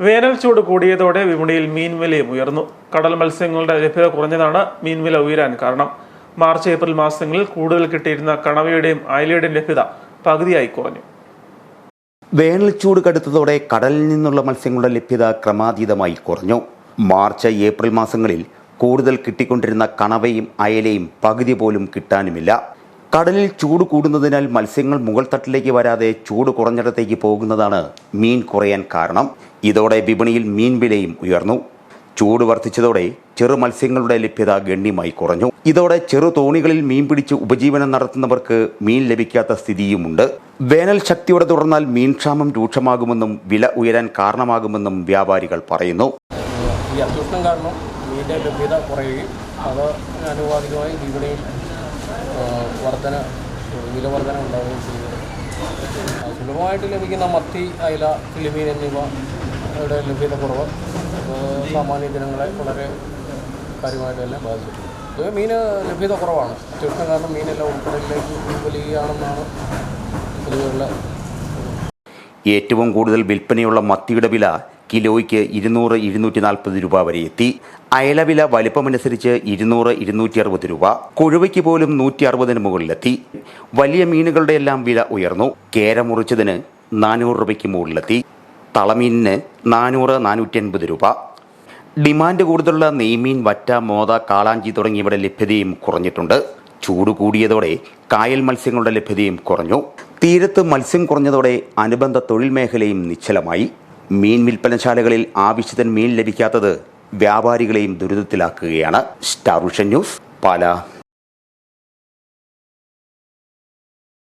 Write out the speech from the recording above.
വേനൽ ചൂട് കൂടിയതോടെ വിപണിയിൽ മീൻവിലയും ഉയർന്നു. കടൽ മത്സ്യങ്ങളുടെ ലഭ്യത കുറഞ്ഞതാണ് മീൻവില ഉയരാൻ കാരണം. മാർച്ച് ഏപ്രിൽ മാസങ്ങളിൽ കൂടുതൽ കിട്ടിയിരുന്ന കണവയുടെയും അയലയുടെയും ലഭ്യത പകുതിയായി കുറഞ്ഞു. വേനൽ ചൂട് കടുത്തതോടെ കടലിൽ നിന്നുള്ള മത്സ്യങ്ങളുടെ ലഭ്യത ക്രമാതീതമായി കുറഞ്ഞു. മാർച്ച് ഏപ്രിൽ മാസങ്ങളിൽ കൂടുതൽ കിട്ടിക്കൊണ്ടിരുന്ന കണവയും അയലയും പകുതി പോലും കിട്ടാനുമില്ല. കടലിൽ ചൂട് കൂടുന്നതിനാൽ മത്സ്യങ്ങൾ മുകൾ തട്ടിലേക്ക് വരാതെ ചൂട് കുറഞ്ഞിടത്തേക്ക് പോകുന്നതാണ് മീൻ കുറയാൻ കാരണം. ഇതോടെ വിപണിയിൽ മീൻ വിലയും ഉയർന്നു. ചൂട് വർദ്ധിച്ചതോടെ ചെറു മത്സ്യങ്ങളുടെ ലഭ്യത ഗണ്യമായി കുറഞ്ഞു. ഇതോടെ ചെറു തോണികളിൽ മീൻ പിടിച്ച് ഉപജീവനം നടത്തുന്നവർക്ക് മീൻ ലഭിക്കാത്ത സ്ഥിതിയുമുണ്ട്. വേനൽ ശക്തിയോടെ തുടർന്നാൽ മീൻക്ഷാമം രൂക്ഷമാകുമെന്നും വില ഉയരാൻ കാരണമാകുമെന്നും വ്യാപാരികൾ പറയുന്നു. ഈ കാരണം മീനിന്റെ ലഭ്യത കുറയുകയും അത് ആനുപാതികമായി വിപണിയിൽ വർധന വില വർധന ഉണ്ടാവുകയും ചെയ്യുന്നത് സുലഭമായിട്ട് ലഭിക്കുന്ന മത്തി അയില കിളിമീൻ എന്നിവയുടെ ലഭ്യത കുറവ് സാമാന്യ ജനങ്ങളെ വളരെ കാര്യമായിട്ട് തന്നെ ബാധിച്ചിട്ടുണ്ട്. പൊതുവെ മീൻ ലഭ്യത കുറവാണ്. ചുരുക്കം കാരണം മീനെല്ലാം ഉൾക്കടലിലേക്ക് വലിയാണെന്നാണ് പൊതുവെയുള്ള ഏറ്റവും കൂടുതൽ വിൽപ്പനയുള്ള മത്തിയുടെ വില കിലോയ്ക്ക് ഇരുന്നൂറ് ഇരുന്നൂറ്റി നാൽപ്പത് രൂപ വരെ എത്തി. അയലവില വലിപ്പമനുസരിച്ച് ഇരുന്നൂറ് ഇരുന്നൂറ്റി അറുപത് രൂപ. കൊഴുവയ്ക്ക് പോലും നൂറ്റി അറുപതിന് മുകളിലെത്തി. വലിയ മീനുകളുടെ എല്ലാം വില ഉയർന്നു. കേര മുറിച്ചതിന് നാനൂറ് രൂപയ്ക്ക് മുകളിലെത്തി. തളമീനിന് നാനൂറ് നാനൂറ്റി അൻപത് രൂപ. ഡിമാൻഡ് കൂടുതലുള്ള നെയ്മീൻ വറ്റ മോത കാളാഞ്ചി തുടങ്ങിയവയുടെ ലഭ്യതയും കുറഞ്ഞിട്ടുണ്ട്. ചൂട് കൂടിയതോടെ കായൽ മത്സ്യങ്ങളുടെ ലഭ്യതയും കുറഞ്ഞു. തീരത്ത് മത്സ്യം കുറഞ്ഞതോടെ അനുബന്ധ തൊഴിൽ മേഖലയും നിശ്ചലമായി. മീൻ വിൽപ്പനശാലകളിൽ ആവശ്യത്തിന് മീൻ ലഭിക്കാത്തത് വ്യാപാരികളെയും ദുരിതത്തിലാക്കുകയാണ്. Star vision news Pala.